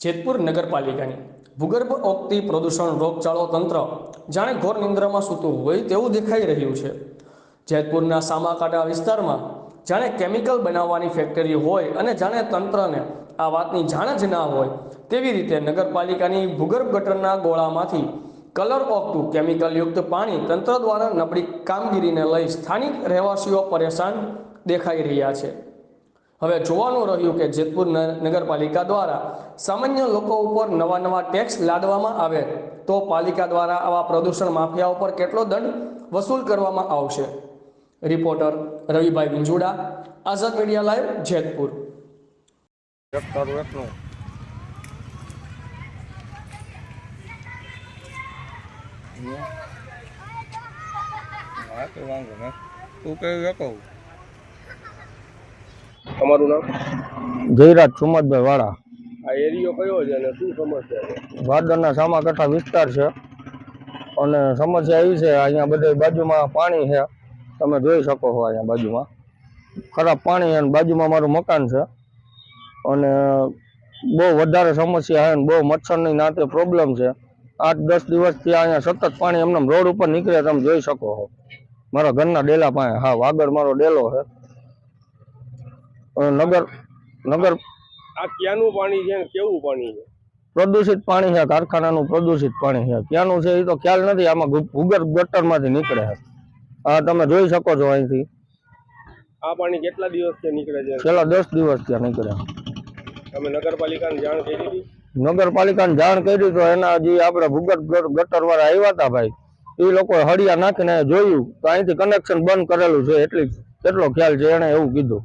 જેતપુર નગરપાલિકાની. ભૂગર્ભ ઓગતી પ્રદૂષણ રોગચાળો તંત્ર જાણે ઘોર નિંદ્રામાં સૂતું હોય તેવું દેખાઈ રહ્યું છે. જેતપુરના સામાકાંઠા વિસ્તારમાં જાણે કેમિકલ બનાવવાની ફેક્ટરી હોય અને જાણે તંત્રને આ વાતની જાણ જ ના હોય તેવી રીતે નગરપાલિકાની ભૂગર્ભ ગટરના ગોળામાંથી કલર ઓગતું કેમિકલયુક્ત પાણી તંત્ર દ્વારા નબળી કામગીરીને લઈ સ્થાનિક રહેવાસીઓ પરેશાન દેખાઈ રહ્યા છે. હવે જોવાનું રહ્યું કે જેતપુર નગરપાલિકા દ્વારા સામાન્ય લોકો ઉપર નવા નવા ટેક્સ લાદવામાં આવે તો પાલિકા દ્વારા આવા પ્રદૂષણ માફિયા ઉપર કેટલો દંડ વસૂલ કરવામાં આવશે? Reporter Ravibhai Vinjuda, Azad media live, Jetpur. તું કઈ કહું? તમારું નામ? જયરાજ સુમતભાઈ વાળા. આ એરિયો કયો છે અને શું સમસ્યા છે? ભાદરના સામાકાંઠા વિસ્તાર છે. અને સમસ્યા એવી છે અહીંયા બધે બાજુમાં પાણી છે. તમે જોઈ શકો છો અહીંયા બાજુમાં. ખરાબ પાણી અને બાજુમાં મારું મકાન છે. અને બહુ વધારે સમસ્યા છે અને બહુ મચ્છરની નાતે પ્રોબ્લેમ છે. આઠ દસ દિવસથી અહીંયા સતત પાણી એમને રોડ ઉપર નીકળે તમે જોઈ શકો છો. મારા ઘરના ડેલા પાસે હા આગળ મારો ડેલો છે. નગર નગર આ ક્યાંનું પાણી છે કેવું પાણી છે? પ્રદૂષિત પાણી છે કારખાનાનું પ્રદૂષિત પાણી છે. ક્યાંનું છે એ તો ખ્યાલ નથી આમાં ભૂગર્ભ ગટરમાંથી નીકળે છે. આ તમે જોઈ શકો છો અહીંથી. આ પાણી કેટલા દિવસથી નીકળે છે? છેલ્લા દસ દિવસ ત્યાં નીકળે તમે નગરપાલિકાને જાણ કરી નગરપાલિકાને જાણ કરી તો એના જે આપણે ભૂગર્ભ ગટર વાળા આવ્યા હતા ભાઈ એ લોકો હળિયા નાખીને જોયું તો અહીંથી કનેક્શન બંધ કરેલું છે એટલી એટલો ખ્યાલ છે એણે એવું કીધું.